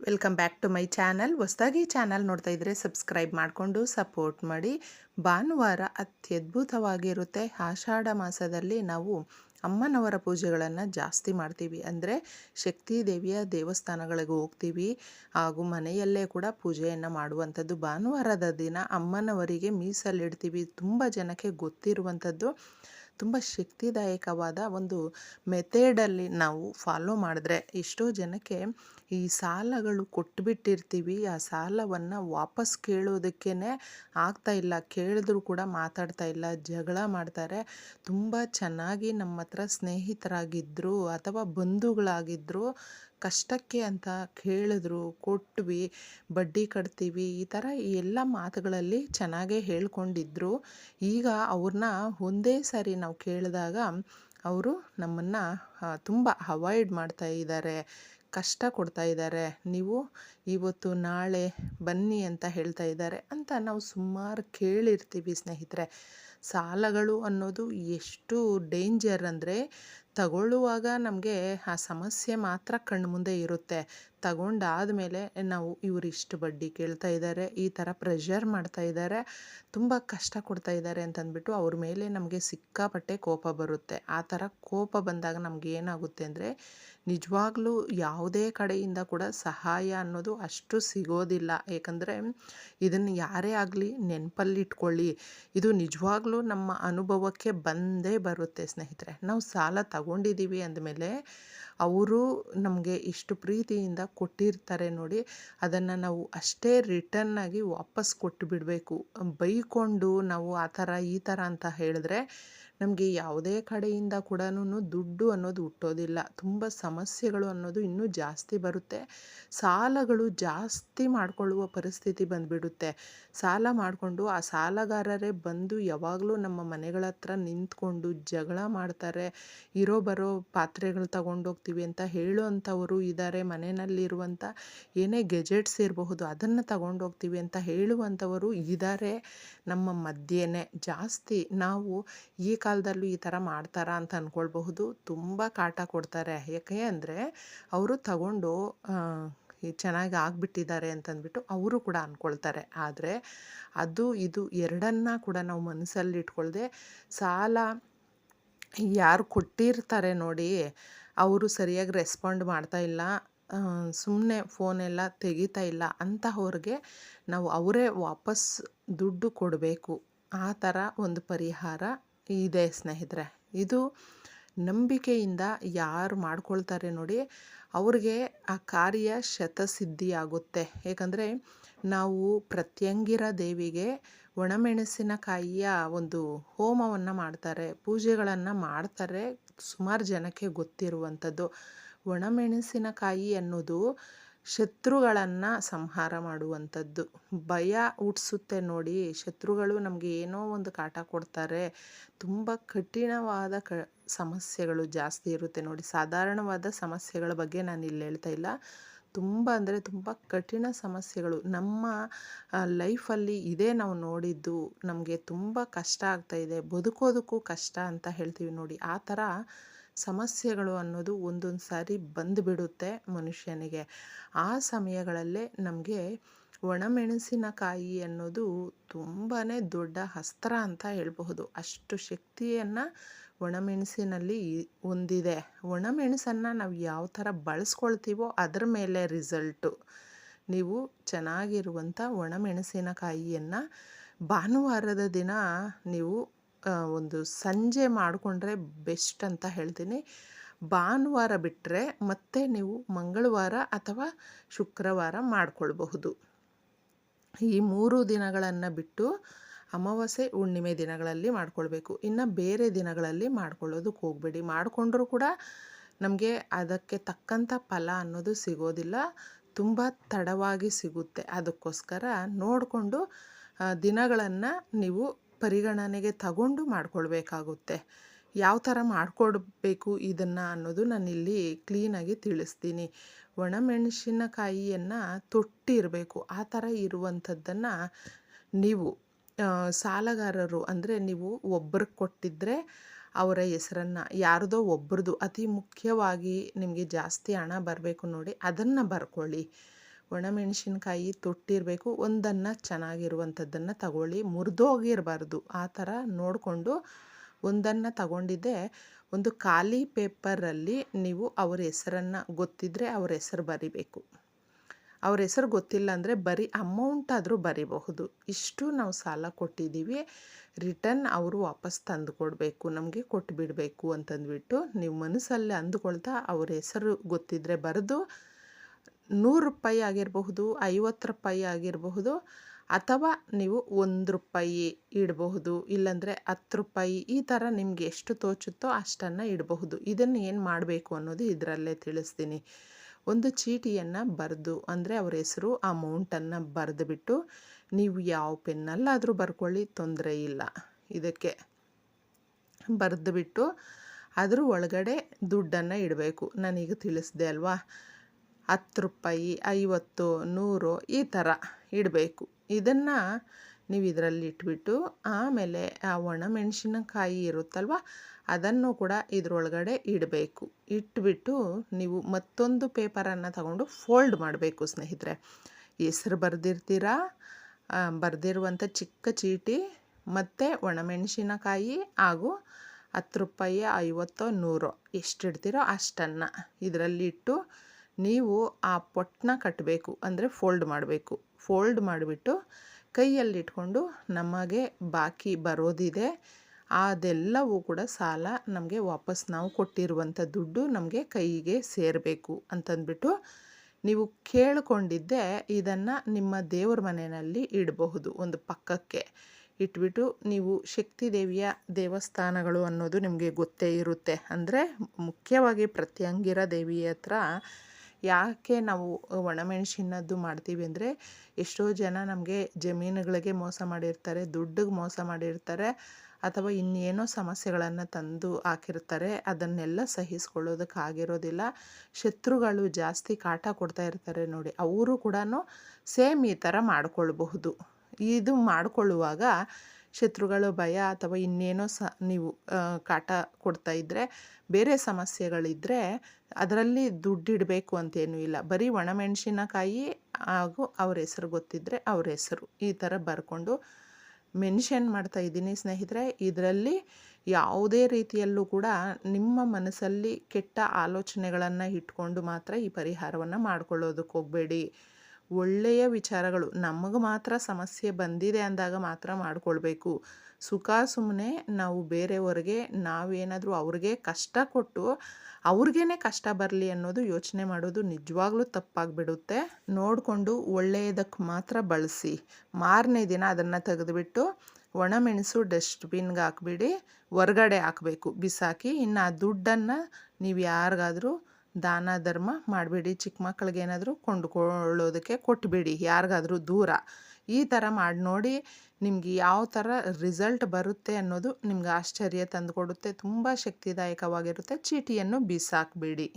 Welcome back to my channel ಹೊಸದಾಗಿ channel ನೋಡ್ತಾ ಇದ್ದರೆ ಸಬ್ಸ್ಕ್ರೈಬ್ ಮಾಡಿಕೊಂಡು ಸಪೋರ್ಟ್ ಮಾಡಿ. ಭಾನುವಾರ ಅತ್ಯದ್ಭುತವಾಗಿರುತ್ತೆ. ಆಷಾಢ ಮಾಸದಲ್ಲಿ ನಾವು ಅಮ್ಮನವರ ಪೂಜೆಗಳನ್ನು ಜಾಸ್ತಿ ಮಾಡ್ತೀವಿ. ಅಂದರೆ ಶಕ್ತಿ ದೇವಿಯ ದೇವಸ್ಥಾನಗಳಿಗೆ ಹೋಗ್ತೀವಿ. ಹಾಗೂ ಮನೆಯಲ್ಲೇ ಕೂಡ ಪೂಜೆಯನ್ನು ಮಾಡುವಂಥದ್ದು. ಭಾನುವಾರದ ದಿನ ಅಮ್ಮನವರಿಗೆ ಮೀಸಲಿಡ್ತೀವಿ. ತುಂಬ ಜನಕ್ಕೆ ಗೊತ್ತಿರುವಂಥದ್ದು. ತುಂಬ ಶಕ್ತಿದಾಯಕವಾದ ಒಂದು ಮೆಥೇಡಲ್ಲಿ ನಾವು ಫಾಲೋ ಮಾಡಿದ್ರೆ ಎಷ್ಟೋ ಜನಕ್ಕೆ ಈ ಸಾಲಗಳು ಕೊಟ್ಬಿಟ್ಟಿರ್ತೀವಿ, ಆ ಸಾಲವನ್ನು ವಾಪಸ್ ಕೇಳೋದಕ್ಕೇ ಆಗ್ತಾ ಇಲ್ಲ, ಕೇಳಿದ್ರು ಕೂಡ ಮಾತಾಡ್ತಾ ಇಲ್ಲ, ಜಗಳ ಮಾಡ್ತಾರೆ. ತುಂಬ ಚೆನ್ನಾಗಿ ನಮ್ಮ ಹತ್ರ ಸ್ನೇಹಿತರಾಗಿದ್ದರು ಅಥವಾ ಬಂಧುಗಳಾಗಿದ್ದರು ಕಷ್ಟಕ್ಕೆ ಅಂತ ಕೇಳಿದ್ರು, ಕೊಟ್ವಿ, ಬಡ್ಡಿ ಕಟ್ತೀವಿ, ಈ ಥರ ಎಲ್ಲ ಮಾತುಗಳಲ್ಲಿ ಚೆನ್ನಾಗೇ ಹೇಳ್ಕೊಂಡಿದ್ರು. ಈಗ ಅವ್ರನ್ನ ಒಂದೇ ಸಾರಿ ನಾವು ಕೇಳಿದಾಗ ಅವರು ನಮ್ಮನ್ನು ತುಂಬ ಅವಾಯ್ಡ್ ಮಾಡ್ತಾ ಇದ್ದಾರೆ, ಕಷ್ಟ ಕೊಡ್ತಾ ಇದ್ದಾರೆ, ನೀವು ಇವತ್ತು ನಾಳೆ ಬನ್ನಿ ಅಂತ ಹೇಳ್ತಾ ಇದ್ದಾರೆ ಅಂತ ನಾವು ಸುಮಾರು ಕೇಳಿರ್ತೀವಿ ಸ್ನೇಹಿತರೆ. ಸಾಲಗಳು ಅನ್ನೋದು ಎಷ್ಟು ಡೇಂಜರ್ ಅಂದರೆ ತಗೊಳ್ಳುವಾಗ ನಮಗೆ ಆ ಸಮಸ್ಯೆ ಮಾತ್ರ ಕಣ್ಮುಂದೆ ಇರುತ್ತೆ. ತಗೊಂಡಾದಮೇಲೆ ನಾವು ಇವರು ಇಷ್ಟು ಬಡ್ಡಿ ಕೇಳ್ತಾ ಇದ್ದಾರೆ ಈ ಥರ ಪ್ರೆಷರ್ ಮಾಡ್ತಾ ಇದ್ದಾರೆ ತುಂಬ ಕಷ್ಟ ಕೊಡ್ತಾ ಇದ್ದಾರೆ ಅಂತಂದ್ಬಿಟ್ಟು ಅವ್ರ ಮೇಲೆ ನಮಗೆ ಸಿಕ್ಕಾಪಟ್ಟೆ ಕೋಪ ಬರುತ್ತೆ. ಆ ಥರ ಕೋಪ ಬಂದಾಗ ನಮ್ಗೆ ಏನಾಗುತ್ತೆ ಅಂದರೆ ನಿಜವಾಗ್ಲೂ ಯಾವುದೇ ಕಡೆಯಿಂದ ಕೂಡ ಸಹಾಯ ಅನ್ನೋದು ಅಷ್ಟು ಸಿಗೋದಿಲ್ಲ. ಏಕೆಂದರೆ ಇದನ್ನು ಯಾರೇ ಆಗಲಿ ನೆನಪಲ್ಲಿಟ್ಕೊಳ್ಳಿ. ಇದು ನಿಜವಾಗ್ಲೂ ನಮ್ಮ ಅನುಭವಕ್ಕೆ ಬಂದೇ ಬರುತ್ತೆ ಸ್ನೇಹಿತರೆ. ನಾವು ಸಾಲ ತಗೊಂಡಿದ್ದೀವಿ ಅಂದಮೇಲೆ, ಅವರು ನಮಗೆ ಇಷ್ಟು ಪ್ರೀತಿಯಿಂದ ಕೊಟ್ಟಿರ್ತಾರೆ ನೋಡಿ, ಅದನ್ನು ನಾವು ಅಷ್ಟೇ ರಿಟರ್ನ್ ಆಗಿ ವಾಪಸ್ ಕೊಟ್ಟು ಬಿಡಬೇಕು ಬೈಕೊಂಡು ನಾವು ಆ ಥರ ಈ ಥರ ಅಂತ ಹೇಳಿದ್ರೆ ನಮಗೆ ಯಾವುದೇ ಕಡೆಯಿಂದ ಕೂಡ ದುಡ್ಡು ಅನ್ನೋದು ಹುಟ್ಟೋದಿಲ್ಲ. ತುಂಬ ಸಮಸ್ಯೆಗಳು ಅನ್ನೋದು ಇನ್ನೂ ಜಾಸ್ತಿ ಬರುತ್ತೆ. ಸಾಲಗಳು ಜಾಸ್ತಿ ಮಾಡಿಕೊಳ್ಳುವ ಪರಿಸ್ಥಿತಿ ಬಂದುಬಿಡುತ್ತೆ. ಸಾಲ ಮಾಡಿಕೊಂಡು ಆ ಸಾಲಗಾರರೇ ಬಂದು ಯಾವಾಗಲೂ ನಮ್ಮ ಮನೆಗಳ ಹತ್ರ ನಿಂತ್ಕೊಂಡು ಜಗಳ ಮಾಡ್ತಾರೆ. ಇರೋ ಬರೋ ಪಾತ್ರೆಗಳು ತಗೊಂಡೋಗ್ತೀವಿ ಅಂತ ಹೇಳುವಂಥವರು ಇದ್ದಾರೆ ಮನೆಯಲ್ಲಿರುವಂಥ, ಏನೇ ಗೆಜೆಟ್ಸ್ ಇರಬಹುದು ಅದನ್ನು ತಗೊಂಡೋಗ್ತೀವಿ ಅಂತ ಹೇಳುವಂಥವರು ಇದ್ದಾರೆ ನಮ್ಮ ಮಧ್ಯೆನೇ. ಜಾಸ್ತಿ ನಾವು ಈ ಕಾಲದಲ್ಲೂ ಈ ಥರ ಮಾಡ್ತಾರಾ ಅಂತ ಅಂದ್ಕೊಳ್ಬಹುದು ತುಂಬ ಕಾಟ ಕೊಡ್ತಾರೆ. ಯಾಕೆ ಅಂದರೆ ಅವರು ತಗೊಂಡು ಚೆನ್ನಾಗಿ ಆಗಿಬಿಟ್ಟಿದ್ದಾರೆ ಅಂತಂದ್ಬಿಟ್ಟು ಅವರು ಕೂಡ ಅಂದ್ಕೊಳ್ತಾರೆ ಆದರೆ ಅದು, ಇದು ಎರಡನ್ನ ಕೂಡ ನಾವು ಮನಸ್ಸಲ್ಲಿ ಇಟ್ಕೊಳ್ಳದೆ ಸಾಲ ಯಾರು ಕೊಟ್ಟಿರ್ತಾರೆ ನೋಡಿ, ಅವರು ಸರಿಯಾಗಿ ರೆಸ್ಪಾಂಡ್ ಮಾಡ್ತಾ ಇಲ್ಲ ಸುಮ್ಮನೆ ಫೋನೆಲ್ಲ ತೆಗಿತಾ ಇಲ್ಲ ಅಂತಹವ್ರಿಗೆ ನಾವು ಅವರೇ ವಾಪಸ್ ದುಡ್ಡು ಕೊಡಬೇಕು. ಆ ಥರ ಒಂದು ಪರಿಹಾರ ಇದೆ ಸ್ನೇಹಿತರೆ. ಇದು ನಂಬಿಕೆಯಿಂದ ಯಾರು ಮಾಡ್ಕೊಳ್ತಾರೆ ನೋಡಿ, ಅವ್ರಿಗೆ ಆ ಕಾರ್ಯ ಶತಸಿದ್ಧಿಯಾಗುತ್ತೆ. ಏಕೆಂದರೆ ನಾವು ಪ್ರತ್ಯಂಗಿರ ದೇವಿಗೆ ಒಣಮೆಣಸಿನಕಾಯಿಯ ಒಂದು ಹೋಮವನ್ನು ಮಾಡ್ತಾರೆ, ಪೂಜೆಗಳನ್ನು ಮಾಡ್ತಾರೆ ಸುಮಾರು ಜನಕ್ಕೆ ಗೊತ್ತಿರುವಂಥದ್ದು. ಒಣಮೆಣಸಿನಕಾಯಿ ಅನ್ನೋದು ಶತ್ರುಗಳನ್ನು ಸಂಹಾರ ಮಾಡುವಂಥದ್ದು. ಭಯ ಹುಟ್ಟಿಸುತ್ತೆ ನೋಡಿ, ಶತ್ರುಗಳು ನಮಗೆ ಏನೋ ಒಂದು ಕಾಟ ಕೊಡ್ತಾರೆ. ತುಂಬ ಕಠಿಣವಾದ ಕ, ಸಮಸ್ಯೆಗಳು ಜಾಸ್ತಿ ಇರುತ್ತೆ ನೋಡಿ. ಸಾಧಾರಣವಾದ ಸಮಸ್ಯೆಗಳ ಬಗ್ಗೆ ನಾನು ಇಲ್ಲಿ ಹೇಳ್ತಾ ಇಲ್ಲ. ತುಂಬ ಅಂದರೆ ತುಂಬ ಕಠಿಣ ಸಮಸ್ಯೆಗಳು. ನಮ್ಮ ಲೈಫಲ್ಲಿ ಇದೇ ನಾವು ನೋಡಿದ್ದು ನಮಗೆ ತುಂಬ ಕಷ್ಟ ಆಗ್ತಾಯಿದೆ ಬದುಕೋದಕ್ಕೂ ಕಷ್ಟ ಅಂತ ಹೇಳ್ತೀವಿ ನೋಡಿ. ಆ ಥರ ಸಮಸ್ಯೆಗಳು ಅನ್ನೋದು ಒಂದೊಂದು ಸಾರಿ ಬಂದುಬಿಡುತ್ತೆ ಮನುಷ್ಯನಿಗೆ. ಆ ಸಮಯಗಳಲ್ಲೇ ನಮಗೆ ಒಣಮೆಣಸಿನಕಾಯಿ ಅನ್ನೋದು ತುಂಬಾ ದೊಡ್ಡ ಅಸ್ತ್ರ ಅಂತ ಹೇಳಬಹುದು. ಅಷ್ಟು ಶಕ್ತಿಯನ್ನು ಒಣಮೆಣಸಿನಲ್ಲಿ ಹೊಂದಿದೆ. ಒಣಮೆಣಸನ್ನು ನಾವು ಯಾವ ಥರ ಬಳಸ್ಕೊಳ್ತೀವೋ ಅದರ ಮೇಲೆ ರಿಸಲ್ಟು ನೀವು ಚೆನ್ನಾಗಿರುವಂಥ ಒಣಮೆಣಸಿನಕಾಯಿಯನ್ನು ಭಾನುವಾರದ ದಿನ ನೀವು ಒಂದು ಸಂಜೆ ಮಾಡಿಕೊಂಡ್ರೆ ಬೆಸ್ಟ್ ಅಂತ ಹೇಳ್ತೀನಿ. ಭಾನುವಾರ ಬಿಟ್ಟರೆ ಮತ್ತೆ ನೀವು ಮಂಗಳವಾರ ಅಥವಾ ಶುಕ್ರವಾರ ಮಾಡಿಕೊಳ್ಬಹುದು. ಈ ಮೂರು ದಿನಗಳನ್ನು ಬಿಟ್ಟು ಅಮಾವಾಸ್ಯೆ, ಹುಣ್ಣಿಮೆ ದಿನಗಳಲ್ಲಿ ಮಾಡ್ಕೊಳ್ಬೇಕು. ಇನ್ನು ಬೇರೆ ದಿನಗಳಲ್ಲಿ ಮಾಡ್ಕೊಳ್ಳೋದಕ್ಕೆ ಹೋಗಬೇಡಿ. ಮಾಡಿಕೊಂಡ್ರೂ ಕೂಡ ನಮಗೆ ಅದಕ್ಕೆ ತಕ್ಕಂಥ ಫಲ ಅನ್ನೋದು ಸಿಗೋದಿಲ್ಲ. ತುಂಬ ತಡವಾಗಿ ಸಿಗುತ್ತೆ. ಅದಕ್ಕೋಸ್ಕರ ನೋಡಿಕೊಂಡು ದಿನಗಳನ್ನು ನೀವು ಪರಿಗಣನೆಗೆ ತಗೊಂಡು ಮಾಡ್ಕೊಳ್ಬೇಕಾಗುತ್ತೆ. ಯಾವ ಥರ ಮಾಡಿಕೊಡ್ಬೇಕು ಇದನ್ನು ಅನ್ನೋದು ನಾನಿಲ್ಲಿ ಕ್ಲೀನಾಗಿ ತಿಳಿಸ್ತೀನಿ. ಒಣಮೆಣಸಿನಕಾಯಿಯನ್ನು ತೊಟ್ಟಿರಬೇಕು. ಆ ಥರ ಇರುವಂಥದ್ದನ್ನು ನೀವು ಸಾಲಗಾರರು ಅಂದರೆ ನೀವು ಒಬ್ರಿಗೆ ಕೊಟ್ಟಿದ್ದರೆ ಅವರ ಹೆಸರನ್ನು, ಯಾರದೋ ಒಬ್ಬರದು ಅತಿ ಮುಖ್ಯವಾಗಿ ನಿಮಗೆ ಜಾಸ್ತಿ ಹಣ ಬರಬೇಕು ನೋಡಿ ಅದನ್ನು ಬರ್ಕೊಳ್ಳಿ. ಒಣಮೆಣಸಿನ್ಕಾಯಿ ತೊಟ್ಟಿರಬೇಕು, ಒಂದನ್ನು ಚೆನ್ನಾಗಿರುವಂಥದ್ದನ್ನು ತಗೊಳ್ಳಿ. ಮುರಿದೋಗಿರಬಾರ್ದು ಆ ಥರ ನೋಡಿಕೊಂಡು ಒಂದನ್ನು ತಗೊಂಡಿದ್ದೆ. ಒಂದು ಖಾಲಿ ಪೇಪರಲ್ಲಿ ನೀವು ಅವ್ರ ಹೆಸರನ್ನು ಗೊತ್ತಿದ್ದರೆ ಅವ್ರ ಹೆಸರು ಬರಿಬೇಕು. ಅವ್ರ ಹೆಸರು ಗೊತ್ತಿಲ್ಲ ಅಂದರೆ ಬರೀ ಅಮೌಂಟ್ ಆದರೂ ಬರಿಬಹುದು. ಇಷ್ಟು ನಾವು ಸಾಲ ಕೊಟ್ಟಿದ್ದೀವಿ. ರಿಟರ್ನ್ ಅವರು ವಾಪಸ್ ತಂದು ಕೊಡಬೇಕು ನಮಗೆ ಕೊಟ್ಟು ಬಿಡಬೇಕು ಅಂತಂದ್ಬಿಟ್ಟು ನೀವು ಮನಸ್ಸಲ್ಲಿ ಅಂದುಕೊಳ್ತಾ ಅವ್ರ ಹೆಸರು ಗೊತ್ತಿದ್ದರೆ ಬರೆದು ನೂರು ರೂಪಾಯಿ ಆಗಿರಬಹುದು, ಐವತ್ತು ರೂಪಾಯಿ ಆಗಿರಬಹುದು, ಅಥವಾ ನೀವು ಒಂದು ರೂಪಾಯಿ ಇಡಬಹುದು, ಇಲ್ಲಾಂದರೆ ಹತ್ತು ರೂಪಾಯಿ ಈ ಥರ ನಿಮಗೆ ಎಷ್ಟು ತೋಚುತ್ತೋ ಅಷ್ಟನ್ನು ಇಡಬಹುದು. ಇದನ್ನು ಏನು ಮಾಡಬೇಕು ಅನ್ನೋದು ಇದರಲ್ಲೇ ತಿಳಿಸ್ತೀನಿ. ಒಂದು ಚೀಟಿಯನ್ನು ಬರೆದು, ಅಂದರೆ ಅವ್ರ ಹೆಸರು, ಅಮೌಂಟನ್ನು ಬರೆದುಬಿಟ್ಟು ನೀವು ಯಾವ ಪೆನ್ನಲ್ಲಾದರೂ ಬರ್ಕೊಳ್ಳಿ, ತೊಂದರೆ ಇಲ್ಲ. ಇದಕ್ಕೆ ಬರೆದುಬಿಟ್ಟು ಅದ್ರ ಒಳಗಡೆ ದುಡ್ಡನ್ನು ಇಡಬೇಕು. ನಾನೀಗ ತಿಳಿಸ್ದೆ ಅಲ್ವಾ? ಹತ್ತು ರೂಪಾಯಿ, ಐವತ್ತು, ನೂರು ಈ ಥರ ಇಡಬೇಕು. ಇದನ್ನು ನೀವು ಇದರಲ್ಲಿ ಇಟ್ಬಿಟ್ಟು ಆಮೇಲೆ ಆ ಒಣಮೆಣಸಿನಕಾಯಿ ಇರುತ್ತಲ್ವ, ಅದನ್ನು ಕೂಡ ಇದರೊಳಗಡೆ ಇಡಬೇಕು. ಇಟ್ಬಿಟ್ಟು ನೀವು ಮತ್ತೊಂದು ಪೇಪರನ್ನು ತಗೊಂಡು ಫೋಲ್ಡ್ ಮಾಡಬೇಕು ಸ್ನೇಹಿತರೆ. ಹೆಸ್ರು ಬರೆದಿರ್ತೀರಾ? ಬರೆದಿರುವಂಥ ಚಿಕ್ಕ ಚೀಟಿ, ಮತ್ತು ಒಣಮೆಣಸಿನಕಾಯಿ ಹಾಗೂ ಹತ್ತು ರೂಪಾಯಿ, ಐವತ್ತೋ, ನೂರೋ ಎಷ್ಟು ಇಡ್ತೀರೋ ಅಷ್ಟನ್ನು ಇದರಲ್ಲಿ ಇಟ್ಟು ನೀವು ಆ ಪೊಟ್ಟನ್ನ ಕಟ್ಟಬೇಕು ಅಂದರೆ ಫೋಲ್ಡ್ ಮಾಡಬೇಕು. ಫೋಲ್ಡ್ ಮಾಡಿಬಿಟ್ಟು ಕೈಯಲ್ಲಿಟ್ಕೊಂಡು ನಮಗೆ ಬಾಕಿ ಬರೋದಿದೆ. ಅದೆಲ್ಲವೂ ಕೂಡ ಸಾಲ ನಮಗೆ ವಾಪಸ್ ನಾವು ಕೊಟ್ಟಿರುವಂಥ ದುಡ್ಡು ನಮಗೆ ಕೈಗೆ ಸೇರಬೇಕು ಅಂತಂದ್ಬಿಟ್ಟು ನೀವು ಕೇಳಿಕೊಂಡಿದ್ದೆ ಇದನ್ನು ನಿಮ್ಮ ದೇವ್ರ ಮನೆಯಲ್ಲಿ ಇಡಬಹುದು, ಒಂದು ಪಕ್ಕಕ್ಕೆ. ಇಟ್ಬಿಟ್ಟು ನೀವು ಶಕ್ತಿ ದೇವಿಯ ದೇವಸ್ಥಾನಗಳು ಅನ್ನೋದು ನಿಮಗೆ ಗೊತ್ತೇ ಇರುತ್ತೆ. ಅಂದರೆ ಮುಖ್ಯವಾಗಿ ಪ್ರತ್ಯಂಗಿರ ದೇವಿಯ ಹತ್ರ ಯಾಕೆ ನಾವು ಒಣಮೆಣಸಿನದ್ದು ಮಾಡ್ತೀವಿ ಅಂದರೆ ಎಷ್ಟೋ ಜನ ನಮಗೆ ಜಮೀನುಗಳಿಗೆ ಮೋಸ ಮಾಡಿರ್ತಾರೆ, ದುಡ್ಡಿಗೆ ಮೋಸ ಮಾಡಿರ್ತಾರೆ, ಅಥವಾ ಇನ್ನೇನೋ ಸಮಸ್ಯೆಗಳನ್ನು ತಂದು ಹಾಕಿರ್ತಾರೆ, ಅದನ್ನೆಲ್ಲ ಸಹಿಸ್ಕೊಳ್ಳೋದಕ್ಕಾಗಿರೋದಿಲ್ಲ ಶತ್ರುಗಳು ಜಾಸ್ತಿ ಕಾಟ ಕೊಡ್ತಾ ಇರ್ತಾರೆ ನೋಡಿ, ಅವರು ಕೂಡ ಸೇಮ್ ಈ ಥರ ಮಾಡಿಕೊಳ್ಬಹುದು. ಇದು ಮಾಡಿಕೊಳ್ಳುವಾಗ ಶತ್ರುಗಳ, ಭಯ ಅಥವಾ ಇನ್ನೇನೋ ಸ ನೀವು ಕಾಟ ಕೊಡ್ತಾ ಇದ್ದರೆ ಬೇರೆ ಸಮಸ್ಯೆಗಳಿದ್ದರೆ ಅದರಲ್ಲಿ ದುಡ್ಡಿಡಬೇಕು ಅಂತೇನೂ ಇಲ್ಲ. ಬರೀ ಒಣಮೆಣಸಿನಕಾಯಿ ಹಾಗೂ ಅವ್ರ ಹೆಸರು ಗೊತ್ತಿದ್ದರೆ ಅವ್ರ ಹೆಸರು. ಈ ಥರ ಬರ್ಕೊಂಡು ಮೆನ್ಷನ್ ಮಾಡ್ತಾ ಇದ್ದೀನಿ ಸ್ನೇಹಿತರೆ. ಇದರಲ್ಲಿ ಯಾವುದೇ ರೀತಿಯಲ್ಲೂ ಕೂಡ ನಿಮ್ಮ ಮನಸ್ಸಲ್ಲಿ ಕೆಟ್ಟ ಆಲೋಚನೆಗಳನ್ನು ಇಟ್ಕೊಂಡು ಮಾತ್ರ ಈ ಪರಿಹಾರವನ್ನು ಮಾಡ್ಕೊಳ್ಳೋದಕ್ಕೆ ಹೋಗಬೇಡಿ. ಒಳ್ಳೆಯ ವಿಚಾರಗಳು. ನಮಗೆ ಮಾತ್ರ ಸಮಸ್ಯೆ ಬಂದಿದೆ ಅಂದಾಗ ಮಾತ್ರ ಮಾಡಿಕೊಳ್ಬೇಕು. ಸುಖ ಸುಮ್ಮನೆ ನಾವು ಬೇರೆಯವ್ರಿಗೆ ನಾವೇನಾದರೂ ಅವ್ರಿಗೆ ಕಷ್ಟ ಕೊಟ್ಟು ಅವ್ರಿಗೇ ಕಷ್ಟ ಬರಲಿ ಅನ್ನೋದು ಯೋಚನೆ ಮಾಡೋದು ನಿಜವಾಗ್ಲೂ ತಪ್ಪಾಗಿಬಿಡುತ್ತೆ. ನೋಡಿಕೊಂಡು ಒಳ್ಳೆಯದಕ್ಕೆ ಮಾತ್ರ ಬಳಸಿ. ಮಾರನೇ ದಿನ ಅದನ್ನು ತೆಗೆದುಬಿಟ್ಟು ಒಣಮೆಣಸು ಡಸ್ಟ್ಬಿನ್ಗೆ ಹಾಕ್ಬಿಡಿ. ಹೊರಗಡೆ ಹಾಕಬೇಕು. ಬಿಸಾಕಿ ಇನ್ನು ಆ ದುಡ್ಡನ್ನು ನೀವು ಯಾರಿಗಾದರೂ ದಾನ ಧರ್ಮ ಮಾಡಬೇಡಿ. ಚಿಕ್ಕ ಮಕ್ಕಳಿಗೆ ಏನಾದರೂ ಕೊಂಡುಕೊಳ್ಳೋದಕ್ಕೆ ಕೊಟ್ಬಿಡಿ. ಯಾರಿಗಾದರೂ ದೂರ. ಈ ಥರ ಮಾಡಿ ನೋಡಿ ನಿಮ್ಗೆ ಯಾವ ಥರ ರಿಸಲ್ಟ್ ಬರುತ್ತೆ ಅನ್ನೋದು ನಿಮ್ಗೆ ಆಶ್ಚರ್ಯ ತಂದುಕೊಡುತ್ತೆ. ತುಂಬ ಶಕ್ತಿದಾಯಕವಾಗಿರುತ್ತೆ. ಚೀಟಿಯನ್ನು ಬಿಸಾಕಬೇಡಿ.